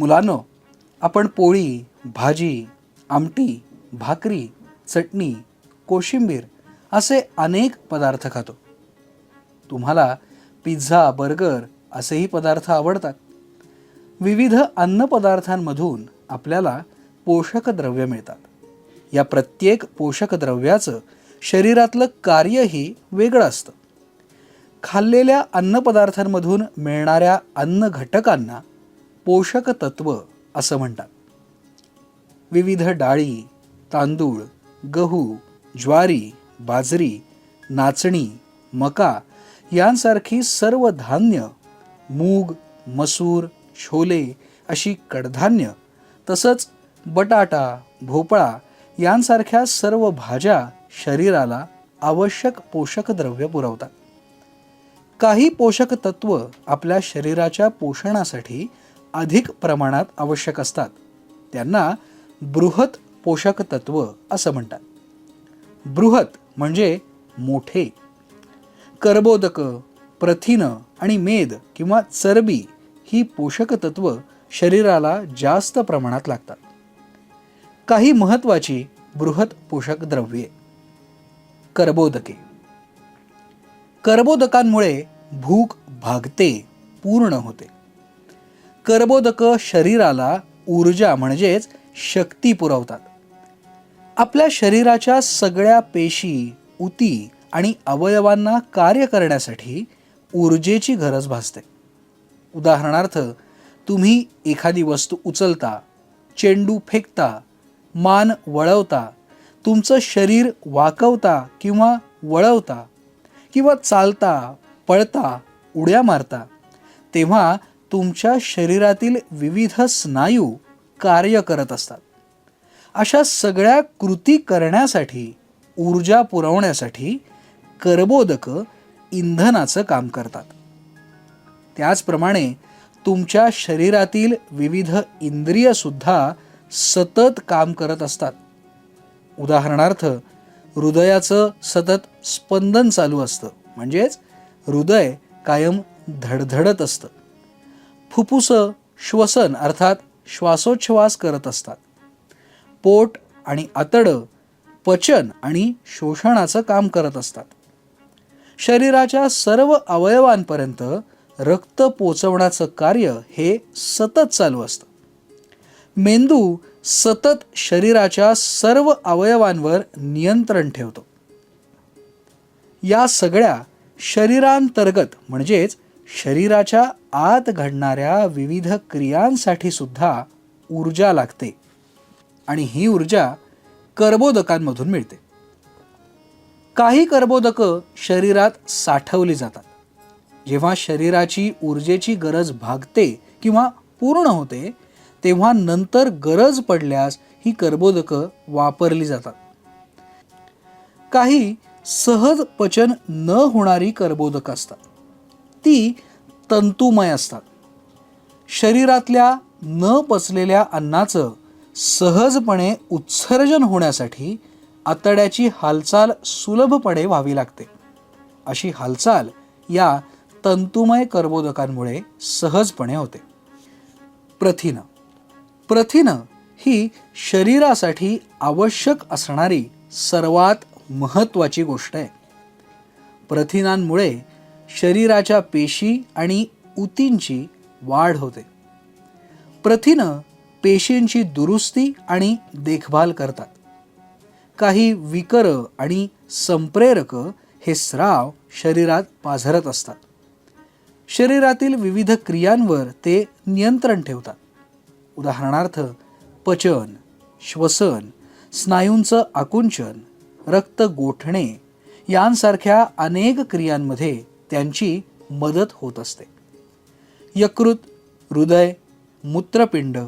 मुलानं आपण पोळी भाजी आमटी भाकरी चटणी कोशिंबीर असे अनेक पदार्थ खातो. तुम्हाला पिझ्झा बर्गर असेही पदार्थ आवडतात. विविध अन्नपदार्थांमधून आपल्याला पोषक द्रव्य मिळतात. या प्रत्येक पोषक द्रव्याचं शरीरातलं कार्यही वेगळं असतं. खाल्लेल्या अन्नपदार्थांमधून मिळणाऱ्या अन्न घटकांना पोषक तत्व असं म्हणतात. विविध डाळी तांदूळ गहू ज्वारी बाजरी नाचणी मका यांसारखी सर्व धान्य मूग मसूर छोले अशी कडधान्य तसंच बटाटा भोपळा यांसारख्या सर्व भाज्या शरीराला आवश्यक पोषक द्रव्य पुरवतात. काही पोषक तत्व आपल्या शरीराच्या पोषणासाठी अधिक प्रमाणात आवश्यक असतात. त्यांना बृहत पोषक तत्व असं म्हणतात. बृहत म्हणजे मोठे कर्बोदक प्रथिन आणि मेद किंवा चरबी ही पोषक तत्व शरीराला जास्त प्रमाणात लागतात. काही महत्त्वाची बृहत पोषक द्रव्ये. कर्बोदके. कर्बोदकांमुळे भूक भागते पूर्ण होते. कर्बोदक शरीराला ऊर्जा म्हणजेच शक्ती पुरवतात. आपल्या शरीराच्या सगळ्या पेशी उती आणि अवयवांना कार्य करण्यासाठी ऊर्जेची गरज भासते. उदाहरणार्थ तुम्ही एखादी वस्तू उचलता चेंडू फेकता मान वळवता तुमचं शरीर वाकवता किंवा वळवता किंवा चालता पळता उड्या मारता तेव्हा तुमच्या शरीरातील विविध स्नायू कार्य करत असतात. अशा सगळ्या कृती करण्यासाठी ऊर्जा पुरवण्यासाठी कर्बोदकं इंधनाचं काम करतात. त्याचप्रमाणे तुमच्या शरीरातील विविध इंद्रियसुद्धा सतत काम करत असतात. उदाहरणार्थ हृदयाचं सतत स्पंदन चालू असतं. म्हणजेच हृदय कायम धडधडत असतं. फुफ्फुसं श्वसन अर्थात श्वासोच्छ्वास करत असतात. पोट आणि आतडं पचन आणि शोषणाचं काम करत असतात. शरीराच्या सर्व अवयवांपर्यंत रक्त पोचवण्याचं कार्य हे सतत चालू असतं. मेंदू सतत शरीराच्या सर्व अवयवांवर नियंत्रण ठेवतो. या सगळ्या शरीरांतर्गत म्हणजेच शरीराच्या आत घडणाऱ्या विविध क्रियांसाठी सुद्धा ऊर्जा लागते. आणि ही ऊर्जा कर्बोदकांमधून मिळते. काही कर्बोदकं शरीरात साठवली जातात. जेव्हा शरीराची ऊर्जेची गरज भागते किंवा पूर्ण होते तेव्हा नंतर गरज पडल्यास ही कर्बोदकं वापरली जातात. काही सहज पचन न होणारी कर्बोदक असतात. ती तंतुमय असतात. शरीरातल्या न पचलेल्या अन्नाचं सहजपणे उत्सर्जन होण्यासाठी आतड्याची हालचाल सुलभपणे व्हावी लागते. अशी हालचाल या तंतुमय कर्बोदकांमुळे सहजपणे होते. प्रथिनं. प्रथिन ही शरीरासाठी आवश्यक असणारी सर्वात महत्त्वाची गोष्ट आहे. प्रथिनांमुळे शरीराच्या पेशी आणि ऊतींची वाढ होते. प्रथिनं पेशींची दुरुस्ती आणि देखभाल करतात. काही विकर आणि संप्रेरक हे स्राव शरीरात पाझरत असतात. शरीरातील विविध क्रियांवर ते नियंत्रण ठेवतात. उदाहरणार्थ पचन श्वसन स्नायूंचं आकुंचन रक्त गोठणे यांसारख्या अनेक क्रियांमध्ये त्यांची मदत होत असते. यकृत हृदय मूत्रपिंड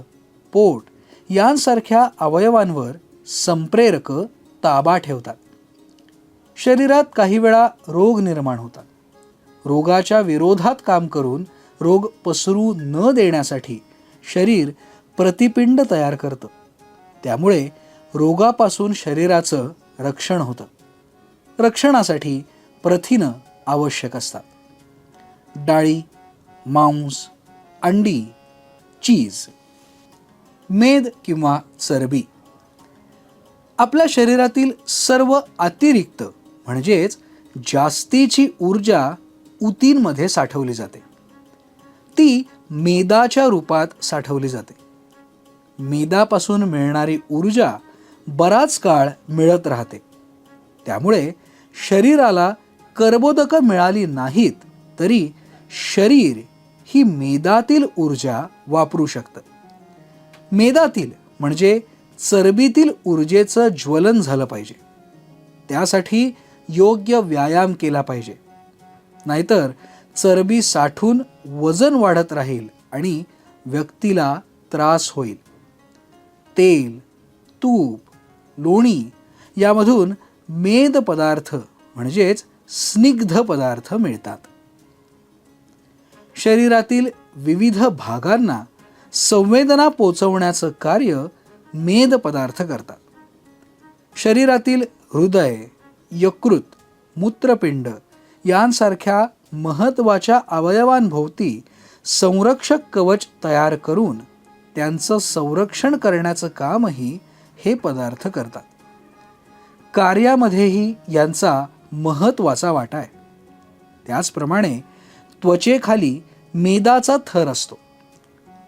पोट यांसारख्या अवयवांवर संप्रेरक ताबा ठेवतात. शरीरात काही वेळा रोग निर्माण होतात. रोगाच्या विरोधात काम करून रोग पसरू न देण्यासाठी शरीर प्रतिपिंड तयार करतं. त्यामुळे रोगापासून शरीराचं रक्षण होतं. रक्षणासाठी प्रथिनं आवश्यक असतात. डाळी मांस अंडी चीज मेद किंवा चरबी. आपल्या शरीरातील सर्व अतिरिक्त म्हणजेच जास्तीची ऊर्जा ऊतींमध्ये साठवली जाते. ती मेदाच्या रूपात साठवली जाते. मेदापासून मिळणारी ऊर्जा बराच काळ मिळत राहते. त्यामुळे शरीराला कर्बोदकं मिळाली नाहीत तरी शरीर ही मेदातील ऊर्जा वापरू शकतं. मेदातील म्हणजे चरबीतील ऊर्जेचं ज्वलन झालं पाहिजे. त्यासाठी योग्य व्यायाम केला पाहिजे. नाहीतर चरबी साठून वजन वाढत राहील आणि व्यक्तीला त्रास होईल. तेल तूप लोणी यामधून मेद पदार्थ म्हणजेच स्निग्ध पदार्थ मिळतात. शरीरातील विविध भागांना संवेदना पोचवण्याचं कार्य मेद पदार्थ करतात. शरीरातील हृदय यकृत मूत्रपिंड यांसारख्या महत्त्वाच्या अवयवांभोवती संरक्षक कवच तयार करून त्यांचं संरक्षण करण्याचं कामही हे पदार्थ करतात. कार्यामध्येही यांचा महत्त्वाचा वाटा आहे. त्याचप्रमाणे त्वचेखाली मेदाचा थर असतो.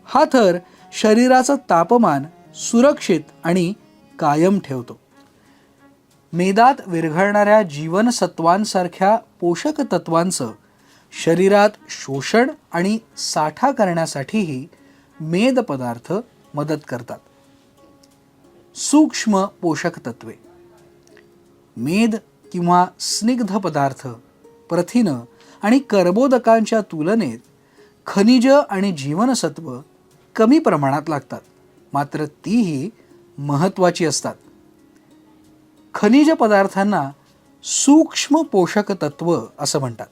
हा थर शरीराचं तापमान सुरक्षित आणि कायम ठेवतो. मेदात विरघळणाऱ्या जीवनसत्वांसारख्या पोषक तत्वांचं शरीरात शोषण आणि साठा करण्यासाठीही मेद पदार्थ मदत करतात. सूक्ष्म पोषक तत्वे मेद किंवा स्निग्ध पदार्थ प्रथिनं आणि कर्बोदकांच्या तुलनेत खनिज आणि जीवनसत्व कमी प्रमाणात लागतात. मात्र तीही महत्त्वाची असतात. खनिज पदार्थांना सूक्ष्म पोषक तत्व असं म्हणतात.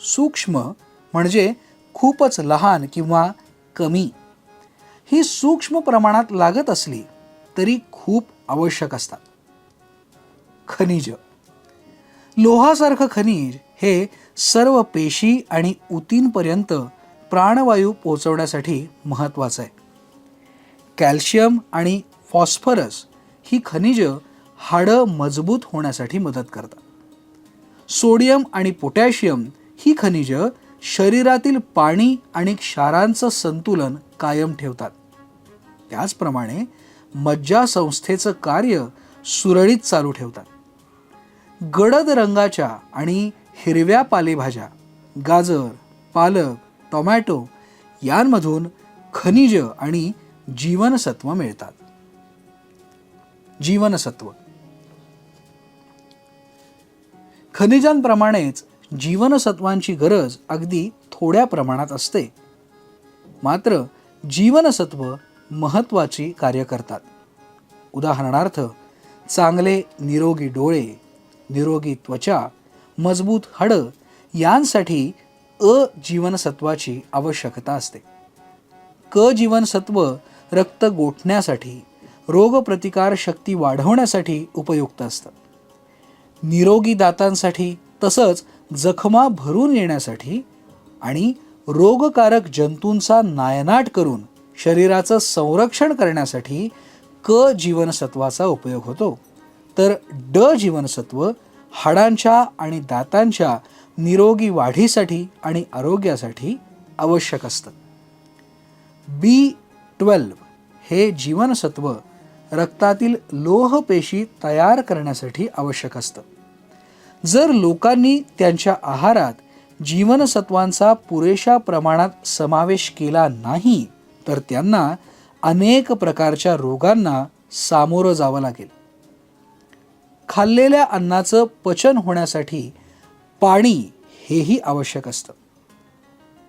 सूक्ष्म म्हणजे खूपच लहान किंवा कमी. ही सूक्ष्म प्रमाणात लागत असली तरी खूप आवश्यक असतात. खनिज. लोहासारखं खनिज हे सर्व पेशी आणि ऊतींपर्यंत प्राणवायू पोचवण्यासाठी महत्त्वाचं आहे. कॅल्शियम आणि फॉस्फरस ही खनिज हाडं मजबूत होण्यासाठी मदत करतात. सोडियम आणि पोटॅशियम ही खनिजं शरीरातील पाणी आणि क्षारांचं संतुलन कायम ठेवतात. त्याचप्रमाणे मज्जासंस्थेचं कार्य सुरळीत चालू ठेवतात. गडद रंगाच्या आणि हिरव्या पालेभाज्या गाजर पालक टोमॅटो यांमधून खनिज आणि जीवनसत्व मिळतात. जीवनसत्व. खनिजांप्रमाणेच जीवनसत्वांची गरज अगदी थोड्या प्रमाणात असते. मात्र जीवनसत्व महत्त्वाची कार्य करतात. उदाहरणार्थ चांगले निरोगी डोळे निरोगी त्वचा मजबूत हाडं यांसाठी अ जीवनसत्वाची आवश्यकता असते. क जीवनसत्व रक्त गोठण्यासाठी रोगप्रतिकार शक्ती वाढवण्यासाठी उपयुक्त असतं. निरोगी दातांसाठी तसंच जखमा भरून येण्यासाठी आणि रोगकारक जंतूंचा नायनाट करून शरीराचं संरक्षण करण्यासाठी क जीवनसत्वाचा उपयोग होतो. तर ड जीवनसत्व हाडांच्या आणि दातांच्या निरोगी वाढीसाठी आणि आरोग्यासाठी आवश्यक असतं. बी ट्वेल्व हे जीवनसत्व रक्तातील लोहपेशी तयार करण्यासाठी आवश्यक असतं. जर लोकांनी त्यांच्या आहारात जीवनसत्वांचा पुरेशा प्रमाणात समावेश केला नाही तर त्यांना अनेक प्रकारच्या रोगांना सामोरं जावं लागेल. खाल्लेल्या अन्नाचं पचन होण्यासाठी पाणी हेही आवश्यक असतं.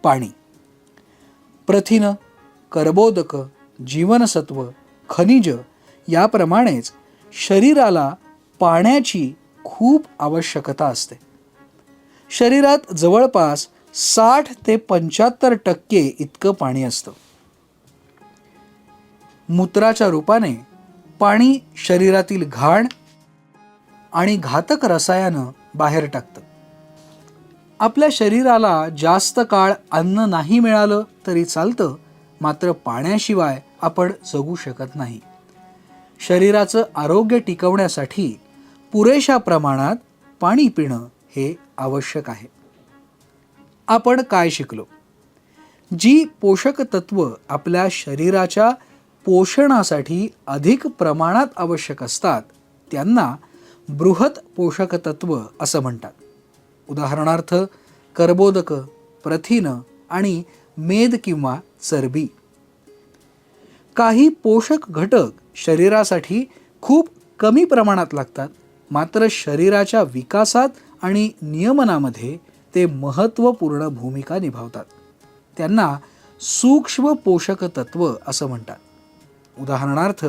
पाणी. प्रथिनं कर्बोदक जीवनसत्व खनिज याप्रमाणेच शरीराला पाण्याची खूप आवश्यकता असते. शरीरात जवळपास साठ ते पंच्याहत्तर टक्के इतकं पाणी असतं. मूत्राच्या रूपाने पाणी शरीरातील घाण आणि घातक रसायनं बाहेर टाकतं. आपल्या शरीराला जास्त काळ अन्न नाही मिळालं तरी चालतं मात्र पाण्याशिवाय आपण जगू शकत नाही. शरीराचं आरोग्य टिकवण्यासाठी पुरेशा प्रमाणात पाणी पिणं हे आवश्यक आहे. आपण काय शिकलो? जी पोषक तत्व आपल्या शरीराच्या पोषणासाठी अधिक प्रमाणात आवश्यक असतात त्यांना बृहत पोषकतत्व असं म्हणतात. उदाहरणार्थ कर्बोदक प्रथिन आणि मेद किंवा चरबी. काही पोषक घटक शरीरासाठी खूप कमी प्रमाणात लागतात मात्र शरीराच्या विकासात आणि नियमनामध्ये ते महत्त्वपूर्ण भूमिका निभावतात. त्यांना सूक्ष्म पोषक तत्व असं म्हणतात. उदाहरणार्थ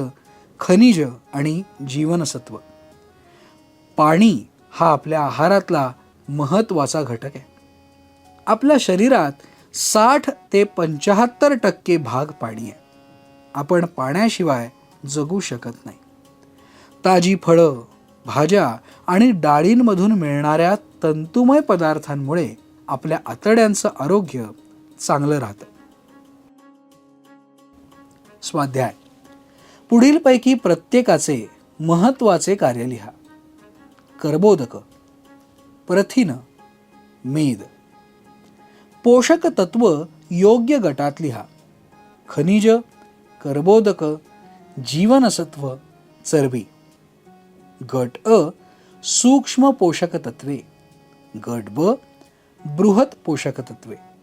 खनिज आणि जीवनसत्व. पाणी हा आपल्या आहारातला महत्त्वाचा घटक आहे. आपल्या शरीरात साठ ते पंचाहत्तर टक्के भाग पाणी आहे. आपण पाण्याशिवाय जगू शकत नाही. ताजी फळं भाज्या आणि डाळींमधून मिळणाऱ्या तंतुमय पदार्थांमुळे आपल्या आतड्यांचं आरोग्य चांगलं राहतं. स्वाध्याय पुढीलपैकी प्रत्येकाचे महत्त्वाचे कार्य लिहा. कर्बोदक प्रथिन मेद. पोषक तत्व योग्य गटात लिहा. खनिज कर्बोदक जीवनसत्व चरबी. गट अ सूक्ष्म पोषक तत्वे. गट ब बृहत पोषक तत्वे.